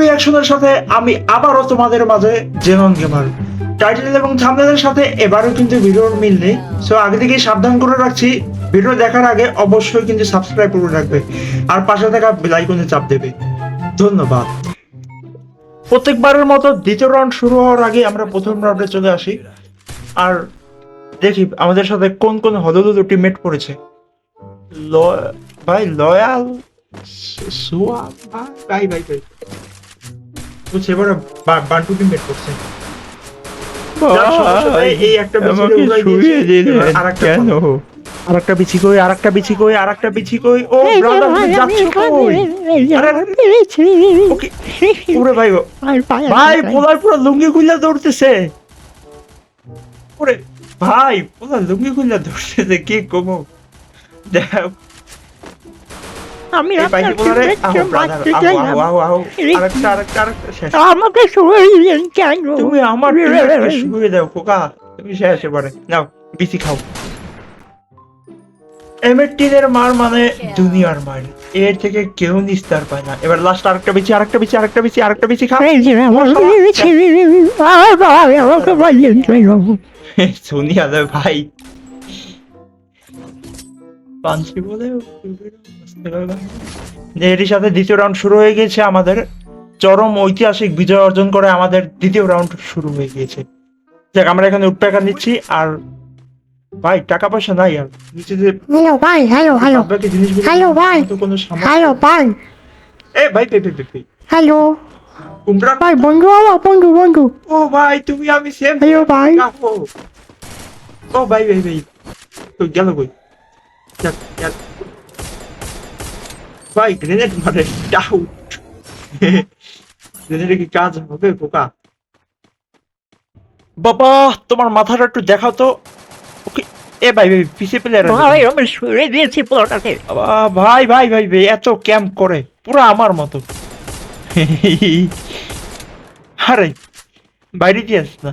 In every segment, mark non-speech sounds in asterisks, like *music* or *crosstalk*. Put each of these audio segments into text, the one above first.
রিয়াকশনের সাথে আমি আবারও তোমাদের মাঝে গেমার। টাইটেল এবং থাম্বনেলের সাথে কিন্তু ভিডিওর মিল নেই। সো আগে সাবধান করে রাখছি। ভিডিও দেখার আগে অবশ্যই কিন্তু সাবস্ক্রাইব করে রাখবে। আর পাশে থাকা বেল আইকনে চাপ দেবে। ধন্যবাদ। প্রত্যেকবারের মতো দ্বিতীয় রাউন্ড শুরু হওয়ার আগে আমরা প্রথম রাউন্ডে চলে আসি। আর দেখি আমাদের সাথে কোন কোন হলুদুলু টিমমেট পড়েছে। ভাই লয়াল সুয়া ভাই ভাই ভাই বুঝছে এবারে বা- বান্টু করছে। যার সমস্যা নাই, এই একটা বিচি আমাকে উড়াই শুইয়ে দিয়েছে, দিলেন এবার আরেকটা কেন? আরেকটা বিচি কই আরেকটা বিচি কই আরেকটা বিচি কই। ও ব্রাদার তুমি যাচ্ছ কই? ওরে ভাই ভাই পোলার পুরো লুঙ্গি খুলে দৌড়তেছে। ওরে ভাই পোলার লুঙ্গি খুলে দৌড়তেছে কি কমো? দেখ আমি আপনার চাইলাম। আরেকটা আরেকটা আরেকটা শেষ। আমাকে কেন? তুমি আমার শুয়ে দাও খোকা। তুমি শেষ এবারে। নাও বিসি খাও। মার মানে দুনিয়ার মার। এর থেকে কেউ নিস্তার পায় না। এবার লাস্ট আরেকটা বিচি আরেকটা বিচি আরেকটা বিচি আরেকটা বিচি বললেন কেন? *laughs* সোনিয়া ভাই। পাঞ্চি বলে এরই সাথে দ্বিতীয় রাউন্ড শুরু হয়ে গেছে আমাদের। চরম ঐতিহাসিক বিজয় অর্জন করে আমাদের দ্বিতীয় রাউন্ড শুরু হয়ে গিয়েছে। দেখ আমরা এখানে উৎপেকা নিচ্ছি আর ভাই টাকা পয়সা নাই আর। নিচে যে হ্যালো ভাই হ্যালো হ্যালো হ্যালো ভাই। হ্যালো ভাই। এ ভাই পে পে পে হ্যালো কুমড়া ভাই বন্ধু আমার বন্ধু বন্ধু। ও ভাই তুমি আমি সেম হ্যালো ভাই। ও ভাই ভাই ভাই। তো গেল কই? গেল। ভাই গ্রেনেড মারে ডাউট গ্রেনেডে কি কাজ হবে বোকা? বাবা তোমার মাথাটা একটু দেখাও তো। ওকে এ ভাই ভাই প্লেয়ার ভাই আমি শুয়ে দিয়েছি পুরোটাকে। ভাই ভাই ভাই ভাই এত ক্যাম্প করে পুরো আমার মতো। আরে বাইরে দিয়ে আস না?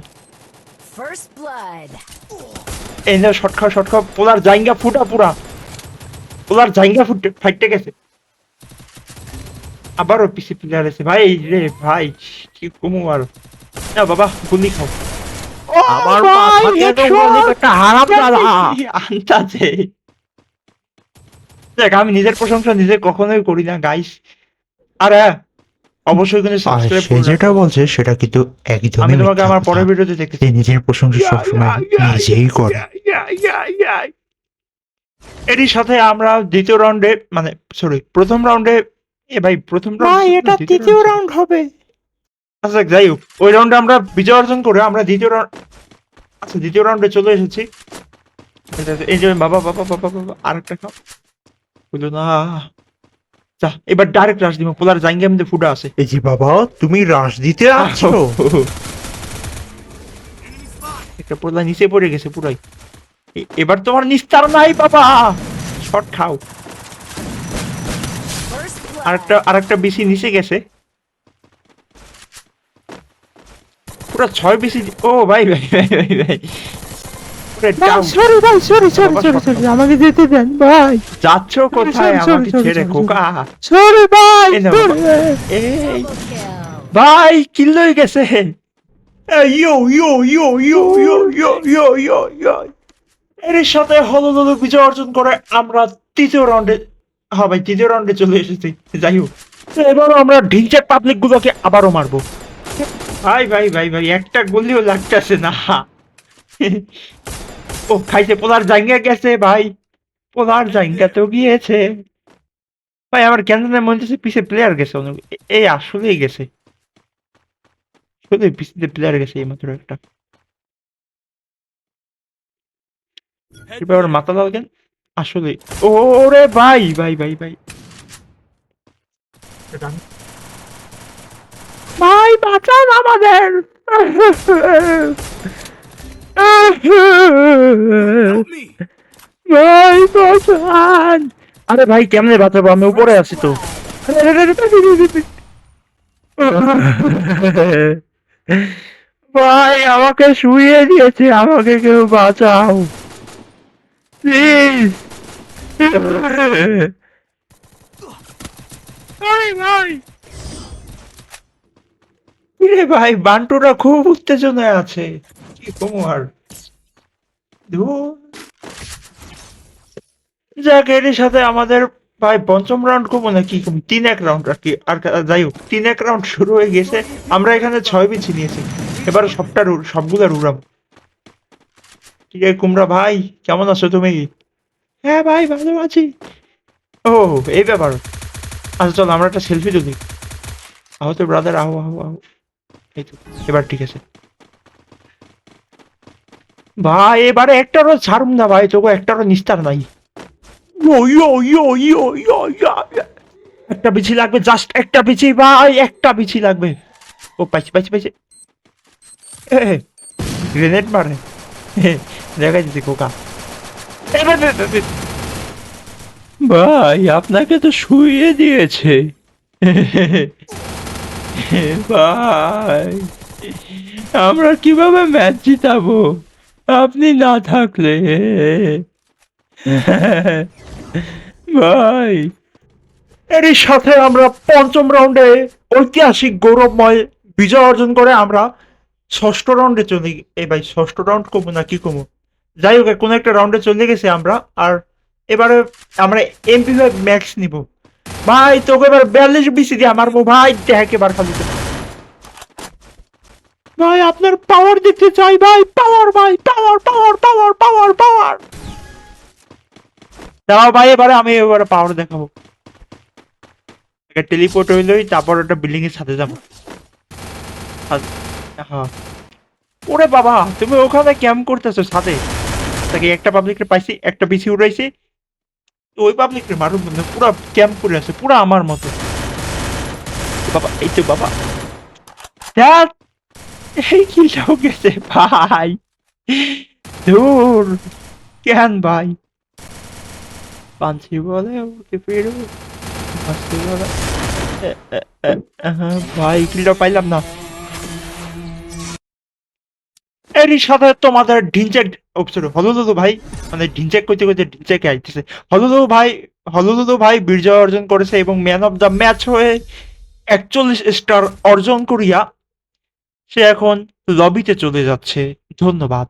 ফার্স্ট ব্লাড এই না খাও শর্ট খাও পোলার জাইঙ্গা ফুটা পুরা। পোলার জাইঙ্গা ফুটে ফাইটে গেছে। আবারও পিসি প্লেয়ার আছে। ভাই রে ভাই কি কমু আর। না বাবা গুলি খাও। আমার একটা হারাম দেখ আমি নিজের প্রশংসা নিজে কখনোই করি না গাইস আর হ্যাঁ অবশ্যই কিন্তু সাবস্ক্রাইব সে যেটা বলছে সেটা কিন্তু একদমই আমি তোমাকে আমার পরের ভিডিওতে দেখতে নিজের প্রশংসা সবসময় নিজেই করে। এরই সাথে আমরা দ্বিতীয় রাউন্ডে মানে সরি প্রথম রাউন্ডে এ ভাই প্রথম ভাই এটা তৃতীয় রাউন্ড হবে। আচ্ছা যাই হোক ওই রাউন্ডে আমরা বিজয় অর্জন করে আমরা দ্বিতীয় রাউন্ড আচ্ছা দ্বিতীয় রাউন্ডে চলে এসেছি। আচ্ছা, আচ্ছা, এই যে বাবা বাবা বাবা বাবা আরেকটা খাও। বুঝলো না। যা এবার ডাইরেক্ট রাশ দিব পোলার জাইঙ্গা মধ্যে ফুটা আছে। এই যে বাবা তুমি রাশ দিতে আছো একটা পোলা নিচে পড়ে গেছে পুরাই। এবার তোমার নিস্তার নাই বাবা। শট খাও। আরেকটা আরেকটা বেশি নিচে গেছে। পুরো ছয় বেশি ও ভাই ভাই ভাই ভাই ভাই। সরি ভাই সরি সরি বাবা, সরি সরি আমাকে যেতে দেন ভাই। যাচ্ছ কোথায়? sorry, sorry, আমাকে ছেড়ে খোকা। সরি ভাই এই কিল হয়ে গেছে। ইয়ো ইয়ো ইয়ো ইয়ো ইয়ো ইয়ো ইয়ো ইয়ো। এর সাথে হলদল বিজয় অর্জন করে আমরা তৃতীয় রাউন্ডে হ্যাঁ ভাই, তৃতীয় রাউন্ডে চলে এসেছি। যাই হোক। তো এবারও আমরা ঢিঞ্চার পাবলিক গুলোকে আবারও মারবো। ভাই ভাই ভাই ভাই, একটা গুলিও লাগতেছে না। ও খাইছে পোলার জাঙ্গা গেছে, ভাই। পোলার জাঙ্গা তো গিয়েছে। ভাই আমার কেন মনে হচ্ছে পিছে প্লেয়ার গেছে অনেক এই আসলেই গেছে। আসলে পিছিয়ে প্লেয়ার গেছে এই মাত্র একটা। এবার মাথা কেন আসলে। ওরে ভাই ভাই ভাই ভাই। ভাই, বাঁচান আমাদের। ভাই, বাঁচান। আরে ভাই, কেমনে বাঁচাবো? আমি উপরে আছি তো। ভাই, আমাকে শুয়ে দিয়েছে। আমাকে কেউ বাঁচাও। প্লিজ ভাই, বান্টুরা খুব উত্তেজনায় আছে। কি কমু আর ধুর। যাক এর সাথে আমাদের ভাই পঞ্চম রাউন্ড কমো না কি কম তিন এক রাউন্ড আর কি। আর যাই হোক, তিন এক রাউন্ড শুরু হয়ে গেছে। আমরা এখানে ছয় বিছি নিয়েছি। এবার সবটা সবগুলা রুরাম ঠিক কুমড়া ভাই? কেমন আছো তুমি? হ্যাঁ ভাই, ভালো আছি। ও, এই ব্যাপার। আচ্ছা চল, আমরা একটা সেলফি তুলি আহো তো ব্রাদার আহো আহো আহো। এই তো, এবার ঠিক আছে। ভাই, এবারে একটারও ছাড়ুম না ভাই তোকে একটারও নিস্তার নাই। একটা বিচি লাগবে জাস্ট একটা বিচি ভাই, একটা বিচি লাগবে। ও, পাইছি পাইছি পাইছি। গ্রেনেড মারে। এ। ভাই আপনাকে তো শুইয়ে দিয়েছে। ভাই আমরা কীভাবে ম্যাচ জিতাবো? আপনি না থাকলে। ভাই। এরই সাথে আমরা পঞ্চম রাউন্ডে ঐতিহাসিক গৌরবময় বিজয় অর্জন করে আমরা ষষ্ঠ রাউন্ডে চলে। এই ভাই ষষ্ঠ রাউন্ড কমু না কি কমু? যাই হোক, কোনো একটা রাউন্ডে চলে গেছে আমরা, আর এবারে আমরা এমপি ম্যাক্স নিব। ভাই, তোকে এবার বিয়াল্লিশ বিসি দিয়ে মারবো। ভাই, দেখ এবার খালি ভাই, আপনার পাওয়ার দেখতে চাই, ভাই। পাওয়ার ভাই পাওয়ার পাওয়ার পাওয়ার পাওয়ার পাওয়ার দাঁড়াও ভাই, এবারে আমি এবারে পাওয়ার দেখাবো। একটা টেলিপোর্ট হইলই তারপর একটা বিল্ডিং এর সাথে যাব। হ্যাঁ। ওরে বাবা, তুমি ওখানে ক্যাম্প করতেছো সাথে? তাকে একটা পাবলিকের পাইছি একটা পিসি উড়াইছি তো ওই পাবলিকের মারুন না পুরো ক্যাম্প করে আছে পুরো আমার মতো। বাবা এই তো বাবা। এই কিলটাও গেছে ভাই। ধুর কেন ভাই? পাঞ্চি বলে উঠে ফিরু বলে। এ, ভাই কিলটা পাইলাম না। এরই সাথে তোমাদের ঢিনচেক সরি হলুদু ভাই মানে ঢিনচেক করতে করতে ঢিনচেকে আইতেছে। হলুদু ভাই হলুদু ভাই বীর্য অর্জন করেছে এবং ম্যান অফ দ্য ম্যাচ হয়ে একচল্লিশ স্টার অর্জন করিয়া সে এখন লবিতে চলে যাচ্ছে। ধন্যবাদ।